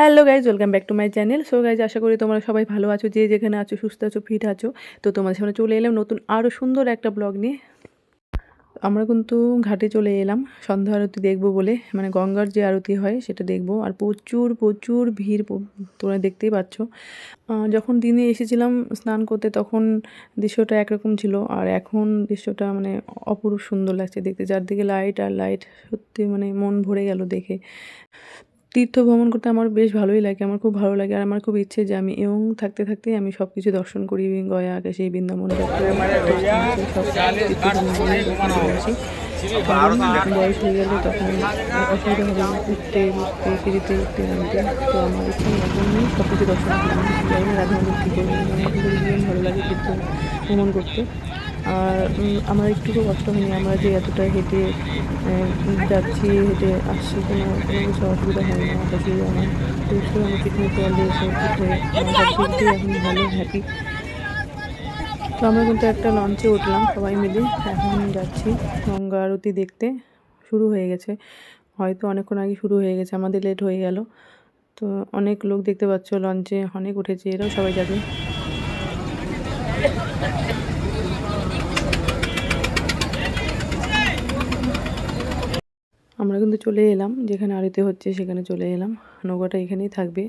Hello guys welcome back to my channel so guys আশা করি তোমরা সবাই ভালো আছো, যে যেখানে আছো, সুস্থ আছো ফিট আছো। তো তোমাদের সামনে চলে এলাম নতুন আরও সুন্দর একটা ব্লগ নিয়ে। আমরা কিন্তু ঘাটে চলে এলাম, সন্ধ্যা আরতি দেখব বলে। মানে গঙ্গার যে আরতি হয়, সেটা দেখব। আর প্রচুর প্রচুর ভিড় তোমরা দেখতেই পাচ্ছ। যখন দিনে এসেছিলাম স্নান করতে, তখন দৃশ্যটা একরকম ছিল। আর এখন দৃশ্যটা মানে অপরূপ সুন্দর লাগছে দেখতে। চারদিকে লাইট আর লাইট সত্যি মানে মন ভরে গেল দেখে। তীর্থ ভ্রমণ করতে আমার বেশ ভালোই লাগে, আমার খুব ভালো লাগে। আর আমার খুব ইচ্ছে যে আমি এবং থাকতে থাকতেই আমি সব কিছু দর্শন করি, গয়া, আকাশে, বৃন্দাবন বয়স হয়ে গেলে তখন অসুবিধা হবে উঠতে উঠতে সিঁড়িতে উঠতে নামতে তো আমার ইচ্ছে এখনই সব কিছু দর্শন করি যাই না রাধা মাধব কী খুবই ভালো লাগে তীর্থ ভ্রমণ করতে। আর আমার একটুকু কষ্ট হয়নি। আমরা যে এতটা হেঁটে যাচ্ছি, হেঁটে আসছি কোনো কোনো কিছু অসুবিধা হয় না আকাশে আমার একটু আমি পিকনিক আমার সব এখন ভালো হ্যাপি তো আমরা কিন্তু একটা লঞ্চে উঠলাম, সবাই মিলে। এখন যাচ্ছি গঙ্গা আরতি দেখতে। শুরু হয়ে গেছে। হয়তো অনেকক্ষণ আগে শুরু হয়ে গেছে। আমাদের লেট হয়ে গেল। তো অনেক লোক দেখতে পাচ্ছ লঞ্চে অনেক উঠেছে। এরাও সবাই যাবে। আমরা কিন্তু চলে এলাম, যেখানে আরতি হচ্ছে সেখানে চলে এলাম। নৌকাটা এখানেই থাকবে।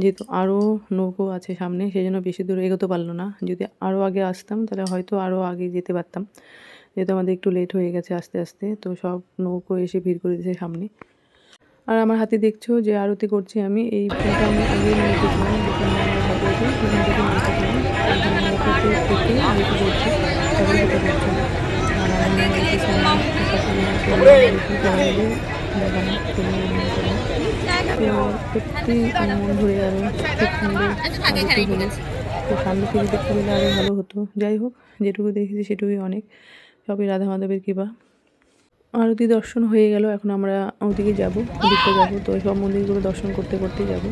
যেহেতু আরও নৌকো আছে সামনে সেই জন্য বেশি দূর এগোতে পারল না। যদি আরও আগে আসতাম, তাহলে হয়তো আরও আগে যেতে পারতাম। যেহেতু আমাদের একটু লেট হয়ে গেছে আস্তে আস্তে, তো সব নৌকো এসে ভিড় করে দিয়েছে সামনে। আর আমার হাতে দেখছ যে আরতি করছি আমি, এই আমি আগে করছে আর সত্যি আরও ভালো হতো যাই হোক যেটুকু দেখেছি সেটুকুই অনেক সবই রাধা মাধবের কৃপা আরতি দর্শন হয়ে গেল, এখন আমরা ওদিকে যাব, ওদিকটা যাব, তো সব মন্দিরগুলো দর্শন করতে করতে যাব।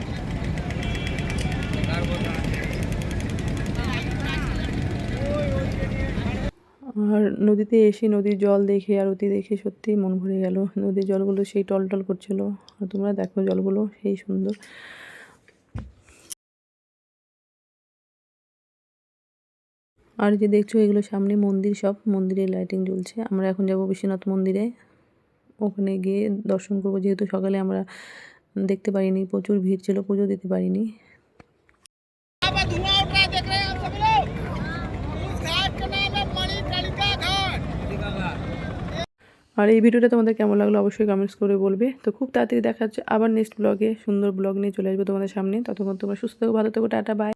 আর নদীতে এসে নদীর জল দেখে, আরতি দেখে সত্যিই মন ভরে গেল। নদীর জলগুলো সেই টলটল করছিল। আর তোমরা দেখো জলগুলো, সেই সুন্দর। আর যে দেখছ, এগুলো সামনে মন্দির সব মন্দিরে লাইটিং জ্বলছে। আমরা এখন যাব বিশ্বনাথ মন্দিরে। ওখানে গিয়ে দর্শন করব। যেহেতু সকালে আমরা দেখতে পারিনি, প্রচুর ভিড় ছিল, পুজো দিতে পারিনি। আর এই ভিডিওটা তোমাদের কেমন লাগল অবশ্যই কমেন্টস করে বলবে। তো খুব তাড়াতাড়ি দেখা হচ্ছে আবার নেক্সট ব্লগে সুন্দর ব্লগ নিয়ে চলে আসব তোমাদের সামনে। ততক্ষণ তোমরা সুস্থ থাকো, ভালো থাকো, টাটা বাই